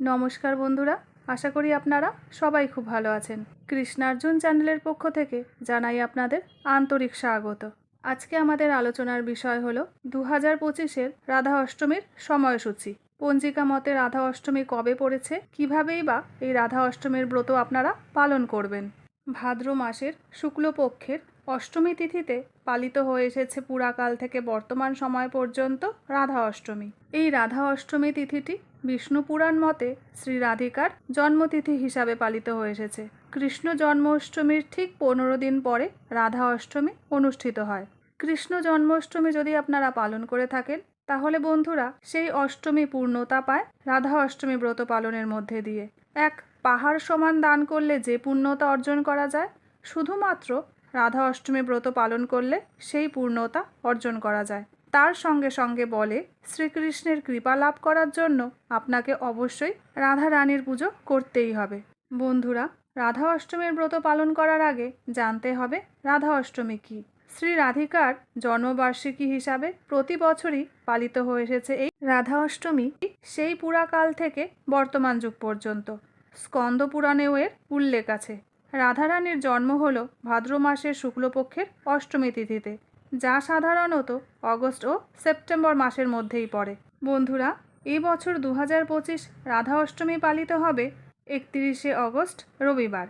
নমস্কার বন্ধুরা, আশা করি আপনারা সবাই খুব ভালো আছেন। কৃষ্ণার্জুন চ্যানেলের পক্ষ থেকে জানাই আপনাদের আন্তরিক স্বাগত। আজকে আমাদের আলোচনার বিষয় হলো দু হাজার পঁচিশের রাধা অষ্টমীর সময়সূচি। পঞ্জিকা মতে রাধা অষ্টমী কবে পড়েছে, কিভাবেই বা এই রাধা অষ্টমীর ব্রত আপনারা পালন করবেন। ভাদ্র মাসের শুক্লপক্ষের অষ্টমী তিথিতে পালিত হয়ে এসেছে পুরাকাল থেকে বর্তমান সময় পর্যন্ত রাধা অষ্টমী। এই রাধা অষ্টমী তিথিটি বিষ্ণু পুরাণ মতে শ্রী রাধিকার জন্মতিথি হিসাবে পালিত হয়ে এসেছে। কৃষ্ণ জন্মাষ্টমীর ঠিক পনেরো দিন পরে রাধা অষ্টমী অনুষ্ঠিত হয়। কৃষ্ণ জন্মাষ্টমী যদি আপনারা পালন করে থাকেন, তাহলে বন্ধুরা সেই অষ্টমী পূর্ণতা পায় রাধা অষ্টমী ব্রত পালনের মধ্যে দিয়ে। এক, পাহাড় সমান দান করলে যে পূর্ণতা অর্জন করা যায়, শুধুমাত্র রাধা অষ্টমী ব্রত পালন করলে সেই পূর্ণতা অর্জন করা যায়। তার সঙ্গে সঙ্গে বলে, শ্রীকৃষ্ণের কৃপা লাভ করার জন্য আপনাকে অবশ্যই রাধা রানীর পুজো করতেই হবে। বন্ধুরা, রাধা অষ্টমীর ব্রত পালন করার আগে জানতে হবে রাধা অষ্টমী কী। শ্রী রাধিকার জন্মবার্ষিকী হিসাবে প্রতি বছরই পালিত হয়ে এসেছে এই রাধা অষ্টমী সেই পুরাকাল থেকে বর্তমান যুগ পর্যন্ত। স্কন্দ পুরাণেও এর উল্লেখ আছে। রাধারানীর জন্ম হল ভাদ্র মাসের শুক্লপক্ষের অষ্টমী তিথিতে। যা সাধারণত অগস্ট ও সেপ্টেম্বর মাসের মধ্যেই পড়ে। বন্ধুরা এই বছর দু হাজার পঁচিশ রাধা অষ্টমী পালিত হবে একত্রিশে অগস্ট, রবিবার।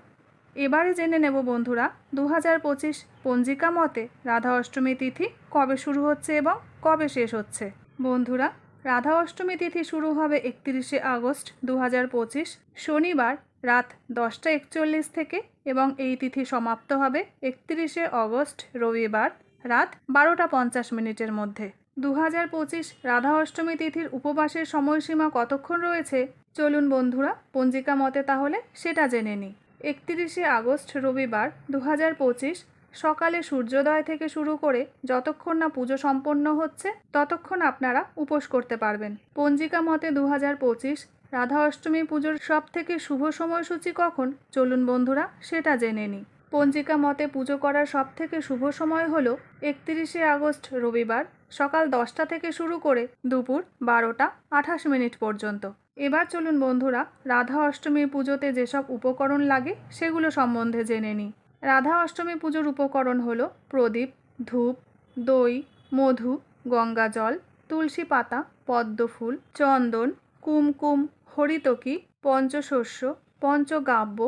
এবারে জেনে নেব বন্ধুরা দু হাজার পঁচিশ পঞ্জিকা মতে রাধা অষ্টমী তিথি কবে শুরু হচ্ছে এবং কবে শেষ হচ্ছে? বন্ধুরা, রাধা অষ্টমী তিথি শুরু হবে একত্রিশে আগস্ট দু হাজার পঁচিশ, শনিবার রাত দশটা একচল্লিশ থেকে এবং এই তিথি সমাপ্ত হবে একত্রিশে অগস্ট, রবিবার। রাত বারোটা পঞ্চাশ মিনিটের মধ্যে। দু হাজার পঁচিশ রাধা অষ্টমী তিথির উপবাসের সময়সীমা কতক্ষণ রয়েছে? চলুন বন্ধুরা, পঞ্জিকা মতে তাহলে সেটা জেনে নিই। একত্রিশে আগস্ট রবিবার দু হাজার পঁচিশ, সকালে সূর্যোদয় থেকে শুরু করে যতক্ষণ না পুজো সম্পন্ন হচ্ছে, ততক্ষণ আপনারা উপোস করতে পারবেন। পঞ্জিকা মতে দু হাজার পঁচিশ, রাধা অষ্টমী পুজোর সব থেকে শুভ সময়সূচি কখন? চলুন বন্ধুরা, সেটা জেনে নিই। পঞ্জিকা মতে পুজো করার সব থেকে শুভ সময় হল একত্রিশে আগস্ট, রবিবার, সকাল দশটা থেকে শুরু করে দুপুর বারোটা আঠাশ মিনিট পর্যন্ত। এবার চলুন বন্ধুরা, রাধা অষ্টমী পুজোতে যেসব উপকরণ লাগে সেগুলো সম্বন্ধে জেনে নিই। রাধা অষ্টমী পুজোর উপকরণ হলো প্রদীপ, ধূপ, দই, মধু, গঙ্গা জল, তুলসী পাতা পদ্ম ফুল চন্দন, কুমকুম, হরিতকি, পঞ্চশস্য পঞ্চগাব্য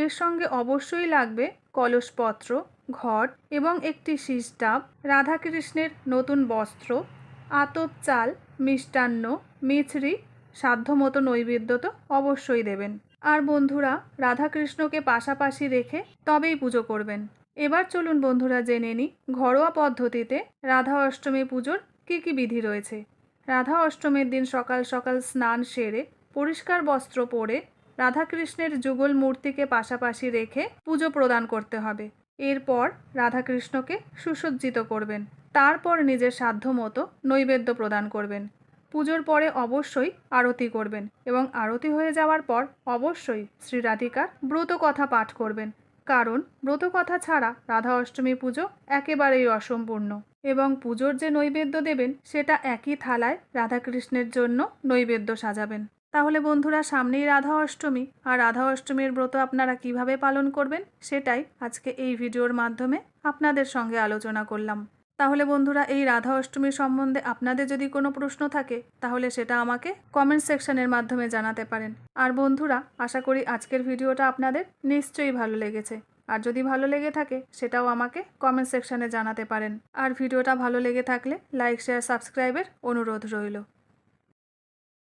এর সঙ্গে অবশ্যই লাগবে কলসপত্র, ঘট এবং একটি শীষ ডাব রাধাকৃষ্ণের নতুন বস্ত্র, আতপ চাল, মিষ্টান্ন, মিছরি, সাধ্যমতো নৈবেদ্য তো অবশ্যই দেবেন। আর বন্ধুরা, রাধাকৃষ্ণকে পাশাপাশি রেখে তবেই পুজো করবেন। এবার চলুন বন্ধুরা জেনে নিই, ঘরোয়া পদ্ধতিতে রাধা অষ্টমী পুজোর কী কী বিধি রয়েছে। রাধা অষ্টমীর দিন সকাল সকাল স্নান সেরে পরিষ্কার বস্ত্র পরে রাধাকৃষ্ণের যুগল মূর্তিকে পাশাপাশি রেখে পুজো প্রদান করতে হবে। এরপর রাধাকৃষ্ণকে সুসজ্জিত করবেন। তারপর নিজের সাধ্য মতো নৈবেদ্য প্রদান করবেন। পুজোর পরে অবশ্যই আরতি করবেন এবং আরতি হয়ে যাওয়ার পর অবশ্যই শ্রী রাধিকার ব্রত কথা পাঠ করবেন। কারণ ব্রত কথা ছাড়া রাধা অষ্টমী পুজো একেবারেই অসম্পূর্ণ এবং পুজোর যে নৈবেদ্য দেবেন, সেটা একই থালায় রাধাকৃষ্ণের জন্য নৈবেদ্য সাজাবেন। তাহলে বন্ধুরা সামনেই রাধা অষ্টমী, আর রাধা অষ্টমীর ব্রত আপনারা কীভাবে পালন করবেন সেটাই আজকে এই ভিডিওর মাধ্যমে আপনাদের সঙ্গে আলোচনা করলাম। তাহলে বন্ধুরা এই রাধা অষ্টমী সম্বন্ধে আপনাদের যদি কোনো প্রশ্ন থাকে, তাহলে সেটা আমাকে কমেন্ট সেকশনের মাধ্যমে জানাতে পারেন। আর বন্ধুরা, আশা করি আজকের ভিডিওটা আপনাদের নিশ্চয়ই ভালো লেগেছে। আর যদি ভালো লেগে থাকে, সেটাও আমাকে কমেন্ট সেকশনে জানাতে পারেন। আর ভিডিওটা ভালো লেগে থাকলে লাইক শেয়ার সাবস্ক্রাইবের অনুরোধ রইল।